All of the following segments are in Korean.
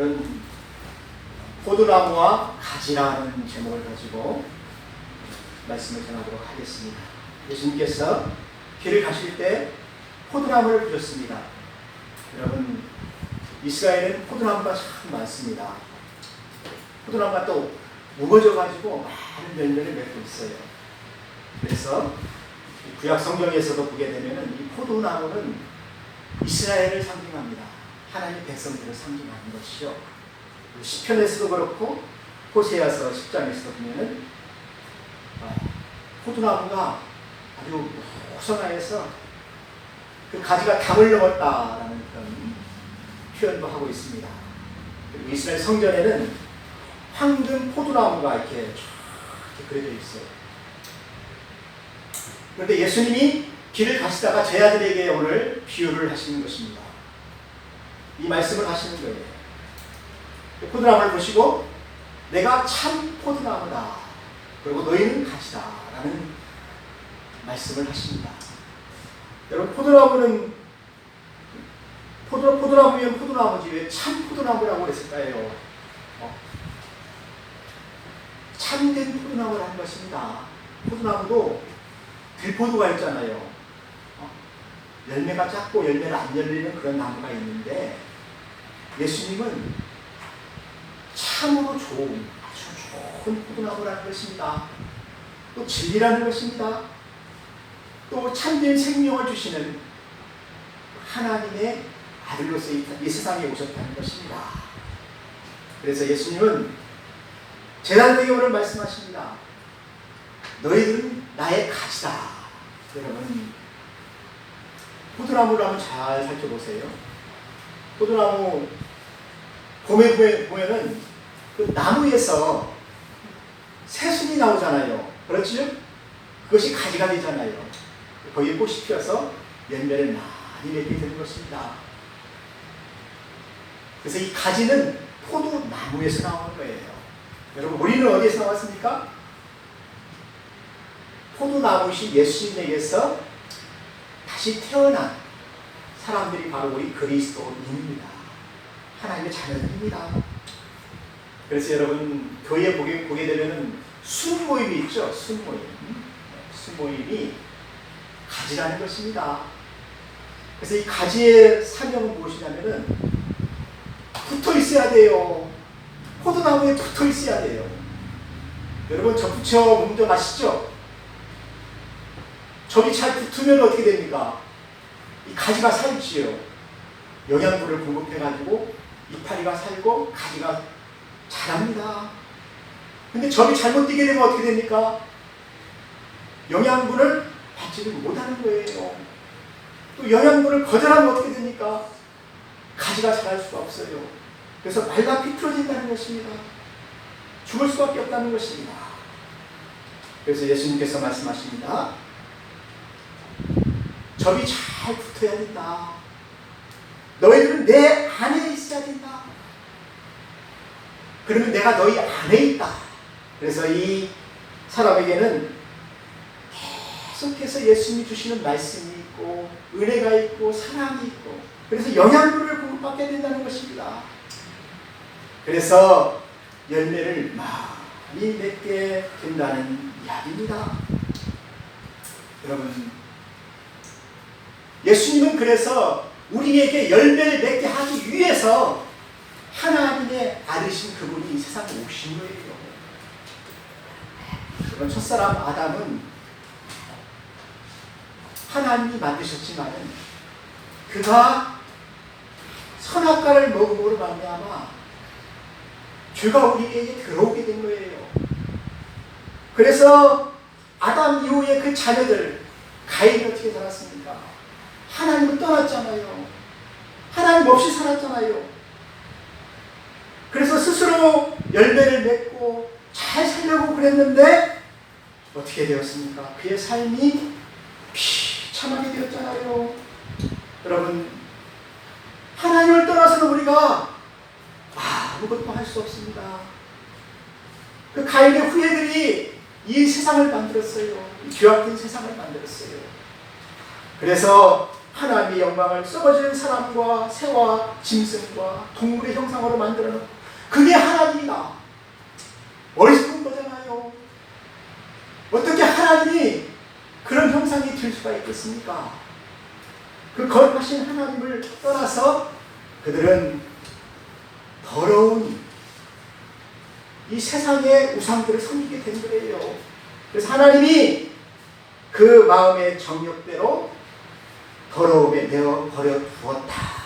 오늘은 포도나무와 가지라는 제목을 가지고 말씀을 전하도록 하겠습니다. 예수님께서 길을 가실 때 포도나무를 보셨습니다. 여러분 이스라엘에는 포도나무가 참 많습니다. 포도나무가 또 무거져 가지고 많은 열매를 맺고 있어요. 그래서 구약 성경에서도 보게 되면은 이 포도나무는 이스라엘을 상징합니다. 하나님의 백성들을 상징하는 것이요. 시편에서도 그렇고 호세아서 10장에서도 보면은 아, 포도나무가 아주 호성하여서 그 가지가 담을 넘었다라는 그런 표현도 하고 있습니다. 그리고 이스라엘 성전에는 황금 포도나무가 이렇게 쫙 이렇게 그려져 있어요. 그런데 예수님이 길을 가시다가 제 아들에게 오늘 비유를 하시는 것입니다. 이 말씀을 하시는 거예요. 그 포도나무를 보시고 내가 참 포도나무다. 그리고 너희는 가시다. 라는 말씀을 하십니다. 여러분 포도나무는 포도, 포도나무면 포도나무지 왜 참 포도나무라고 그랬을까요? 어? 참된 포도나무라는 것입니다. 포도나무도 들포도가 있잖아요. 어? 열매가 작고 열매를 안 열리는 그런 나무가 있는데 예수님은 참으로 좋은 아주 좋은 포도나무라는 것입니다. 또 진리라는 것입니다. 또 참된 생명을 주시는 하나님의 아들로서 이 세상에 오셨다는 것입니다. 그래서 예수님은 제자들에게 오늘 말씀하십니다. 너희들은 나의 가지다. 여러분, 포도나무를 한번 잘 살펴보세요. 포도나무 봄에 보면- 보면은 그 나무에서 새순이 나오잖아요. 그렇죠? 그것이 가지가 되잖아요. 거기에 꽃이 피어서 열매를 많이 맺게 되는 것입니다. 그래서 이 가지는 포도나무에서 나오는 거예요. 여러분, 우리는 어디에서 나왔습니까? 포도나무이신 예수님에게서 다시 태어난 사람들이 바로 우리 그리스도인입니다. 하나님의 자녀들입니다. 그래서 여러분 교회 보게 보게 되면은 순모임이 있죠. 순모임. 순모임이 가지라는 것입니다. 그래서 이 가지의 사명은 무엇이냐면은 붙어 있어야 돼요. 포도나무에 붙어 있어야 돼요. 여러분 저 부처 문제 아시죠? 저기 잘 붙으면 어떻게 됩니까? 이 가지가 살지요. 영양분을 공급해가지고 이파리가 살고 가지가 자랍니다. 근데 점이 잘못 뛰게 되면 어떻게 됩니까? 영양분을 받지를 못하는 거예요. 또 영양분을 거절하면 어떻게 됩니까? 가지가 자랄 수가 없어요. 그래서 말라 비틀어진다는 것입니다. 죽을 수밖에 없다는 것입니다. 그래서 예수님께서 말씀하십니다. 점이 잘 붙어야 된다. 너희들은 내 안에 있어야 된다. 그러면 내가 너희 안에 있다. 그래서 이 사람에게는 계속해서 예수님이 주시는 말씀이 있고 은혜가 있고 사랑이 있고 그래서 영양분을 공급받게 된다는 것입니다. 그래서 열매를 많이 맺게 된다는 이야기입니다. 여러분 예수님은 그래서 우리에게 열매를 맺게 하기 위해서 하나님의 아들이신 그분이 이 세상에 오신 거예요. 그런 첫사람 아담은 하나님이 만드셨지만 그가 선악과를 먹음으로 말미암아 죄가 우리에게 들어오게 된 거예요. 그래서 아담 이후에 그 자녀들 가인이 어떻게 살았습니까? 하나님을 떠났잖아요. 하나님 없이 살았잖아요. 그래서 스스로 열매를 맺고 잘 살려고 그랬는데 어떻게 되었습니까? 그의 삶이 비참하게 되었잖아요. 여러분, 하나님을 떠나서는 우리가 아무것도 할 수 없습니다. 그 가인의 후예들이 이 세상을 만들었어요. 이 죄악된 세상을 만들었어요. 그래서 하나님의 영광을 썩어지는 사람과 새와 짐승과 동물의 형상으로 만들어 놓은 그게 하나님이다. 어리석은 거잖아요. 어떻게 하나님이 그런 형상이 될 수가 있겠습니까? 그 거룩하신 하나님을 떠나서 그들은 더러운 이 세상의 우상들을 섬기게 된 거예요. 그래서 하나님이 그 마음의 정욕대로 더러움에 내어 버려 두었다.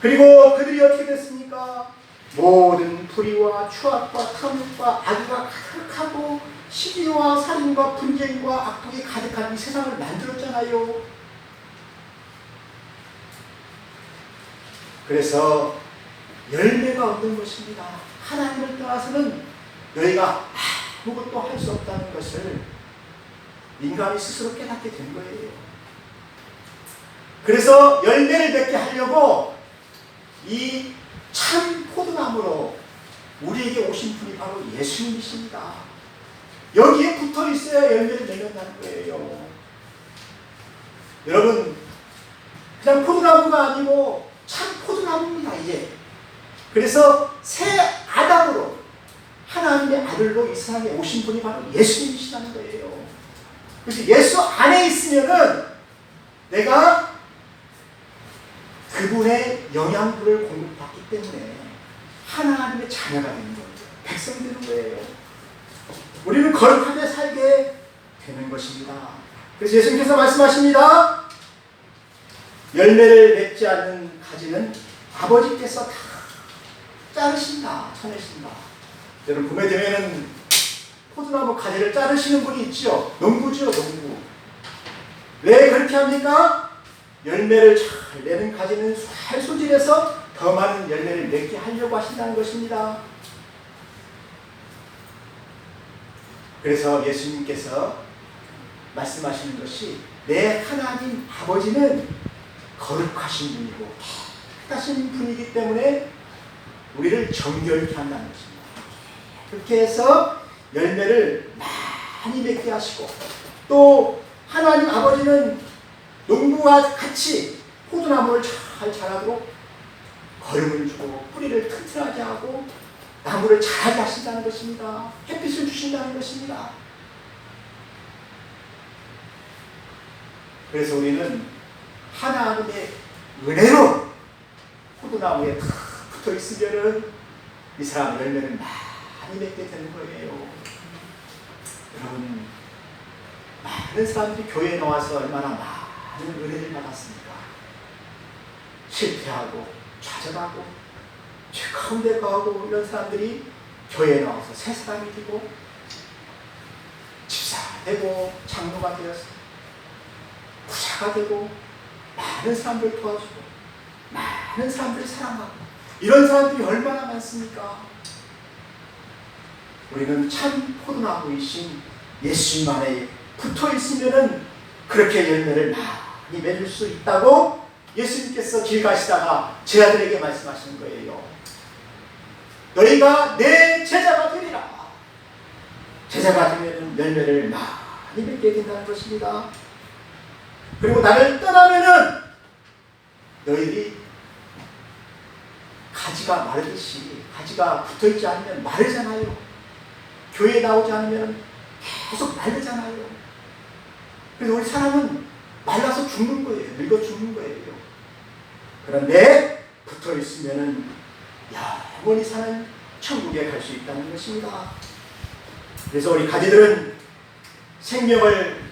그리고 그들이 어떻게 됐습니까? 모든 불의와 추악과 탐욕과 악의가 가득하고 시기와 살인과 분쟁과 악독이 가득한 이 세상을 만들었잖아요. 그래서 열매가 없는 것입니다. 하나님을 떠나서는 너희가 아무것도 할 수 없다는 것을 인간이 스스로 깨닫게 된 거예요. 그래서 열매를 맺게 하려고 이 참 포도나무로 우리에게 오신 분이 바로 예수님이십니다. 여기에 붙어 있어야 열매를 맺는다는 거예요. 여러분, 그냥 포도나무가 아니고 참 포도나무입니다, 이제. 그래서 새 아담으로 하나님의 아들로 이 세상에 오신 분이 바로 예수님이시라는 거예요. 그래서 예수 안에 있으면은 내가 그분의 영양분을 공급받기 때문에 하나님의 자녀가 되는 거예요. 백성이 되는 거예요. 우리는 거룩하게 살게 되는 것입니다. 그래서 예수님께서 말씀하십니다. 열매를 맺지 않는 가지는 아버지께서 다 자르신다, 쳐내신다. 여러분 봄에 되면은 포도나무 가지를 자르시는 분이 있죠. 농부죠, 농부. 왜 그렇게 합니까? 열매를 잘 내는 가지는 잘 소질해서 더 많은 열매를 맺게 하려고 하신다는 것입니다. 그래서 예수님께서 말씀하시는 것이 내 하나님 아버지는 거룩하신 분이고 깨끗하신 분이기 때문에 우리를 정결케 한다는 것입니다. 그렇게 해서 열매를 많이 맺게 하시고 또 하나님 아버지는 농부와 같이 포도나무를 잘 자라도록 거름을 주고 뿌리를 튼튼하게 하고 나무를 자라게 하신다는 것입니다. 햇빛을 주신다는 것입니다. 그래서 우리는 하나님의 은혜로 포도나무에 탁 붙어 있으면은 이 사람 열매를 많이 맺게 되는 거예요. 여러분, 많은 사람들이 교회에 나와서 얼마나 많은 은혜를 받았습니까? 실패하고 좌절하고 죄 가운데 가고 이런 사람들이 교회에 나와서 새 사람이 되고 집사가 되고 장로가 되어서 부자가 되고 많은 사람들 도와주고 많은 사람들을 사랑하고 이런 사람들이 얼마나 많습니까? 우리는 참 포도나무이신 예수님 안에 붙어 있으면은 그렇게 열매를 많이 맺을 수 있다고 예수님께서 길 가시다가 제 아들에게 말씀하시는 거예요. 너희가 내 제자가 되리라. 제자가 되면 열매를 많이 맺게 된다는 것입니다. 그리고 나를 떠나면은 너희들이 가지가 마르듯이 가지가 붙어 있지 않으면 마르잖아요. 교회에 나오지 않으면 계속 마르잖아요. 그래서 우리 사람은 말라서 죽는 거예요. 늙어 죽는 거예요. 그런데 붙어 있으면은 영원히 사는 천국에 갈 수 있다는 것입니다. 그래서 우리 가지들은 생명을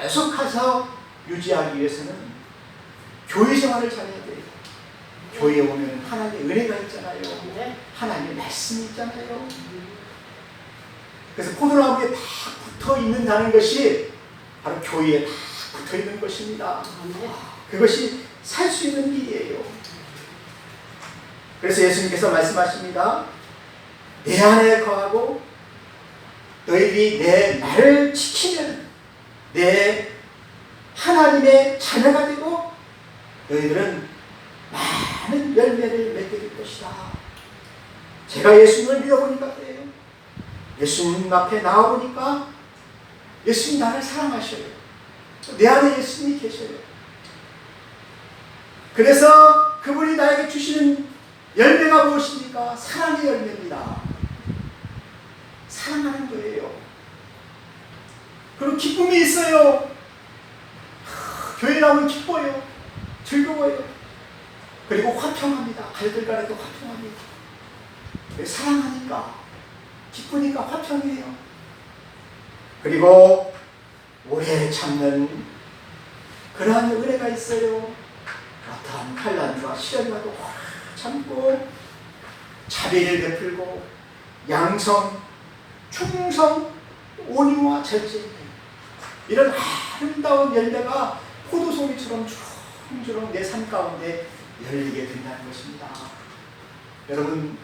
계속해서 유지하기 위해서는 교회 생활을 잘해야 돼요. 교회에 오면 하나님의 은혜가 있잖아요. 하나님의 말씀이 있잖아요. 그래서 포도나무에 다 붙어 있는다는 것이 바로 교회에 다 붙어 있는 것입니다. 그것이 살 수 있는 길이에요. 그래서 예수님께서 말씀하십니다. 내 안에 거하고 너희들이 내 말을 지키면 내 하나님의 자녀가 되고 너희들은 많은 열매를 맺게 될 것이다. 제가 예수님을 믿어보니까. 예수님 앞에 나와보니까 예수님 나를 사랑하셔요. 내 안에 예수님이 계셔요. 그래서 그분이 나에게 주시는 열매가 무엇입니까? 사랑의 열매입니다. 사랑하는 거예요. 그리고 기쁨이 있어요. 하, 교회 나오면 기뻐요. 즐거워요. 그리고 화평합니다. 갈들 간에도 화평합니다. 왜 사랑하니까, 기쁘니까 화평해요. 그리고 오래 참는 그러한 은혜가 있어요. 어떠한 환란과 시련과도 참고 자비를 베풀고 양성, 충성, 온유와 절제 이런 아름다운 열매가 포도송이처럼 주렁주렁 내 삶 가운데 열리게 된다는 것입니다. 여러분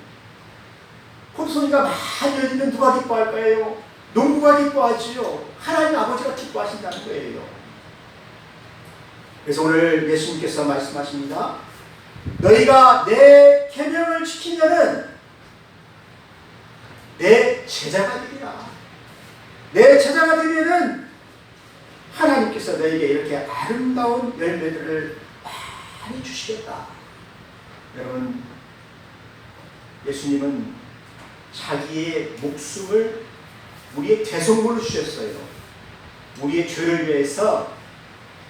포도송이가 많이 열리면 누가 기뻐할 거예요? 농부가 기뻐하지요. 하나님 아버지가 기뻐하신다는 거예요. 그래서 오늘 예수님께서 말씀하십니다. 너희가 내 계명을 지키면은 내 제자가 되리라. 내 제자가 되면은 하나님께서 너에게 이렇게 아름다운 열매들을 많이 주시겠다. 여러분, 예수님은 자기의 목숨을 우리의 대속물로 주셨어요. 우리의 죄를 위해서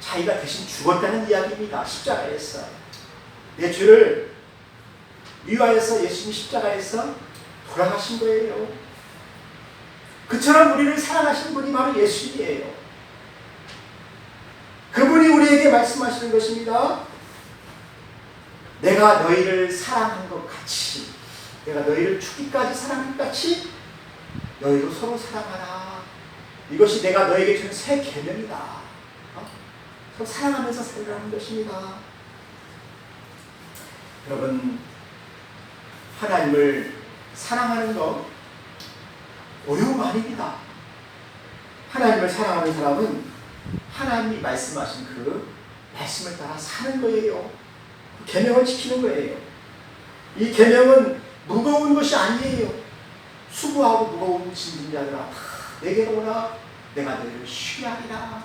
자기가 대신 죽었다는 이야기입니다. 십자가에서. 내 죄를 위하여서 예수님이 십자가에서 돌아가신 거예요. 그처럼 우리를 사랑하신 분이 바로 예수님이에요. 그분이 우리에게 말씀하시는 것입니다. 내가 너희를 사랑한 것 같이, 내가 너희를 죽기까지 사랑한 것 같이 너희도 서로 사랑하라. 이것이 내가 너에게 주는 새 계명이다. 어? 서로 사랑하면서 살라는 것입니다. 여러분, 하나님을 사랑하는 거 어려움 아닙니다. 하나님을 사랑하는 사람은 하나님이 말씀하신 그 말씀을 따라 사는 거예요. 계명을 지키는 거예요. 이 계명은 무거운 것이 아니에요. 수고하고 무거운 짐진 자들아 다 내게로 오라 내가 너희를 쉬게 하리라.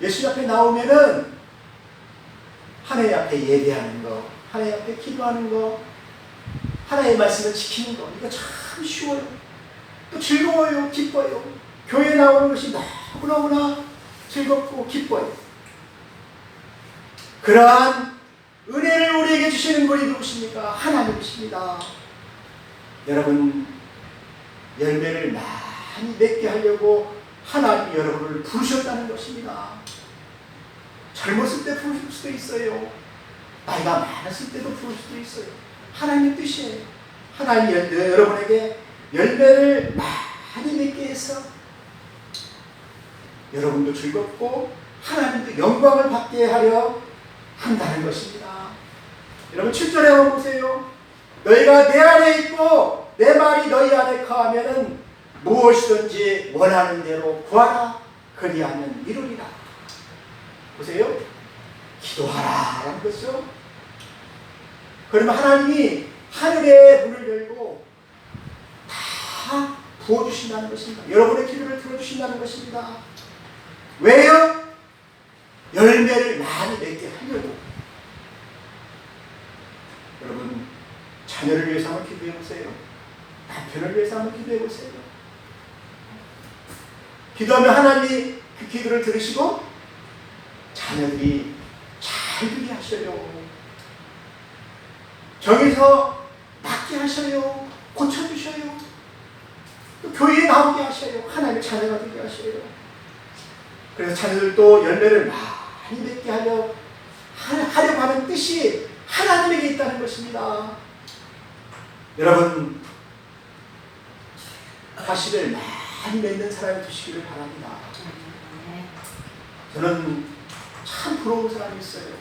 예수 앞에 나오면은 하나님 앞에 예배하는 거, 하나님 앞에 기도하는 거, 하나님의 말씀을 지키는 거 이거 참 쉬워요. 또 즐거워요, 기뻐요. 교회 나오는 것이 너무너무나 즐겁고 기뻐요. 그러한 은혜를 우리에게 주시는 분이 누구십니까? 하나님이십니다. 여러분, 열매를 많이 맺게 하려고 하나님이 여러분을 부르셨다는 것입니다. 젊었을 때 부르실 수도 있어요. 나이가 많았을 때도 부를 수도 있어요. 하나님 뜻이에요. 하나님이 열- 여러분에게 열매를 많이 맺게 해서 여러분도 즐겁고 하나님도 영광을 받게 하려 한다는 것입니다. 여러분 7절에 한번 보세요. 너희가 내 안에 있고 내 말이 너희 안에 거하면은 무엇이든지 원하는 대로 구하라 그리하면 이루리라. 보세요. 기도하라 라는 것이죠. 그러면 하나님이 하늘의 문을 열고 다 부어주신다는 것입니다. 여러분의 기도를 들어주신다는 것입니다. 왜요? 열매를 많이 맺게 하려고. 여러분, 자녀를 위해서 한번 기도해 보세요. 남편을 위해서 한번 기도해 보세요. 기도하면 하나님이 그 기도를 들으시고 자녀들이 잘 되게 하셔요. 정에서 낫게 하셔요. 고쳐주셔요. 또 교회에 나오게 하셔요. 하나님의 자녀가 되게 하셔요. 그래서 자녀들도 열매를 많이 맺게 하려, 하- 하려고 하는 뜻이 하나님에게 있다는 것입니다. 여러분, 과실을 많이 맺는 사람이 되시기를 바랍니다. 저는 참 부러운 사람이 있어요.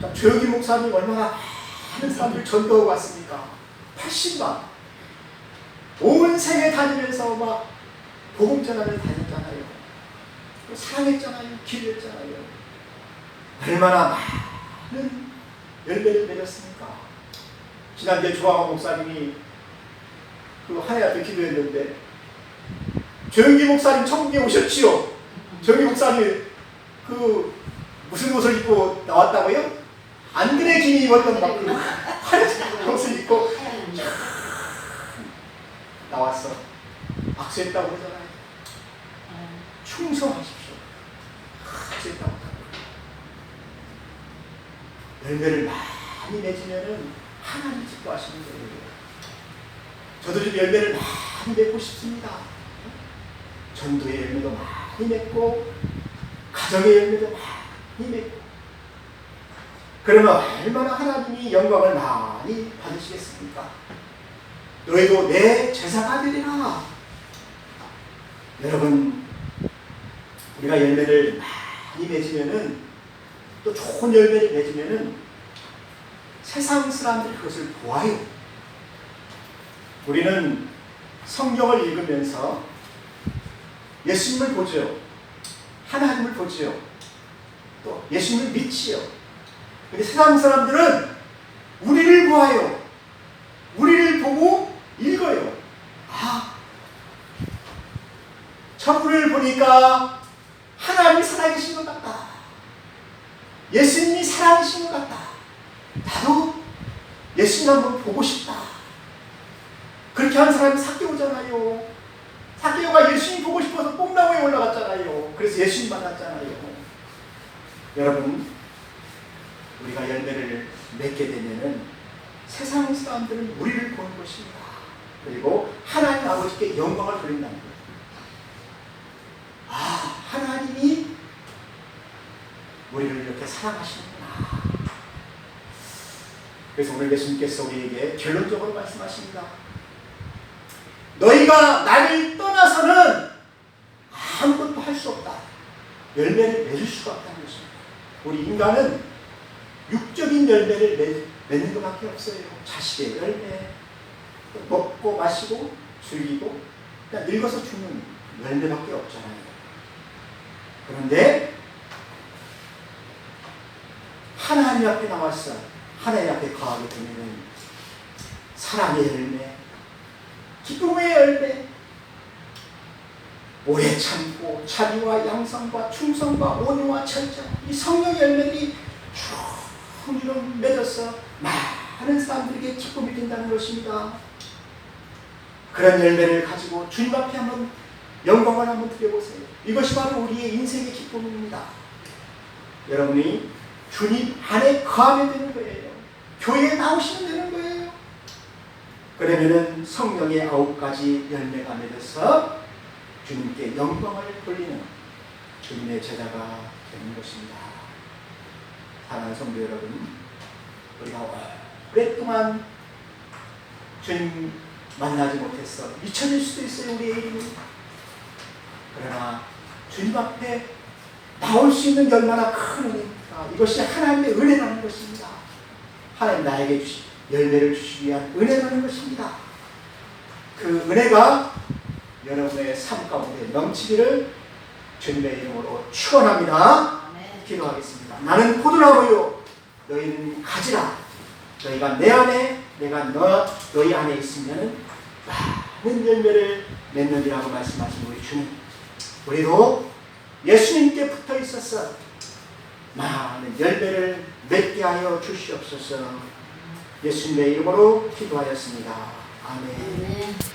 자, 조영기 목사님 얼마나 많은 사람들 전도하고 왔습니까? 80만. 온 세계 다니면서 막 복음 전하를 다녔잖아요. 또 사랑했잖아요. 기도했잖아요. 얼마나 많은 열매를 맺었습니까? 지난주에 조항호 목사님이 그 앞에 기도했는데 조영기 목사님 천국에 오셨지요. 조영기 목사님 그 무슨 옷을 입고 나왔다고요? 안그레 기니 입었던 막그 파란색 옷을 입고 나왔어. 악수했다고 그러잖아요. 충성하십시오. 악수했다고. 열매를 많이 맺으면은 하나님 기뻐하시는 거예요. 저도 좀 열매를 많이 맺고 싶습니다. 전도의 열매도 많이 맺고 가정의 열매도 많이 맺고 그러면 얼마나 하나님이 영광을 많이 받으시겠습니까? 너희도 내 제사가 되리라. 여러분 우리가 열매를 많이 맺으면은 또 좋은 열매를 맺으면은 세상 사람들이 그것을 보아요. 우리는 성경을 읽으면서 예수님을 보죠. 하나님을 보지요. 또 예수님을 믿지요. 근데 세상 사람들은 우리를 보아요. 우리를 보고 읽어요. 아, 저분을 보니까 하나님이 살아계신 것 같다. 예수님이 살아계신 것 같다. 나도 예수님 한번 보고 싶다. 그렇게 한 사람이 사개오잖아요. 사개오가 예수님 보고 싶어서 뽕나무에 올라갔잖아요. 그래서 예수님 만났잖아요. 여러분, 우리가 열매를 맺게 되면은 세상 사람들은 우리를 보는 것입니다. 그리고 하나님 아버지께 영광을 돌린다는 거예요. 아, 하나님이 우리를 이렇게 사랑하시는구나. 그래서 오늘 예수님께서 우리에게 결론적으로 말씀하십니다. 너희가 나를 떠나서는 아무것도 할 수 없다. 열매를 맺을 수가 없다는 것입니다. 우리 인간은 육적인 열매를 맺, 맺는 것밖에 없어요. 자식의 열매, 또 먹고 마시고 즐기고 그냥 늙어서 죽는 열매밖에 없잖아요. 그런데 하나님 앞에 나왔어. 하나님 앞에 거하게 되면은 사랑의 열매, 기쁨의 열매, 오래 참고 자비와 양성과 충성과 온유와 절정 이 성령의 열매들이 쭉 맺어서 많은 사람들에게 기쁨이 된다는 것입니다. 그런 열매를 가지고 주님 앞에 한번 영광을 한번 드려보세요. 이것이 바로 우리의 인생의 기쁨입니다. 여러분이 주님 안에 거하면 되는 거예요. 교회에 나오시면 되는 거예요. 그러면은 성령의 아홉 가지 열매가 맺어서 주님께 영광을 돌리는 주님의 제자가 되는 것입니다. 사랑하는 성도 여러분, 우리가 오랫동안 주님 만나지 못했어. 잊혀질 수도 있어요, 우리의 이름이. 그러나 주님 앞에 나올 수 있는 얼마나 큰 은혜입니까? 이것이 하나님의 은혜라는 것입니다. 하나님 나에게 주시, 열매를 주시기 위한 은혜라는 것입니다. 그 은혜가 여러분의 삶 가운데 넘치기를 주님의 이름으로 축원합니다. 기도하겠습니다. 나는 포도나무요, 너희는 가지라. 너희가 내 안에, 내가 너 너희 안에 있으면 많은 열매를 맺느니라고 말씀하신 우리 주님. 우리도 예수님께 붙어 있어서 많은 열매를 맺게 하여 주시옵소서. 예수님의 이름으로 기도하였습니다. 아멘.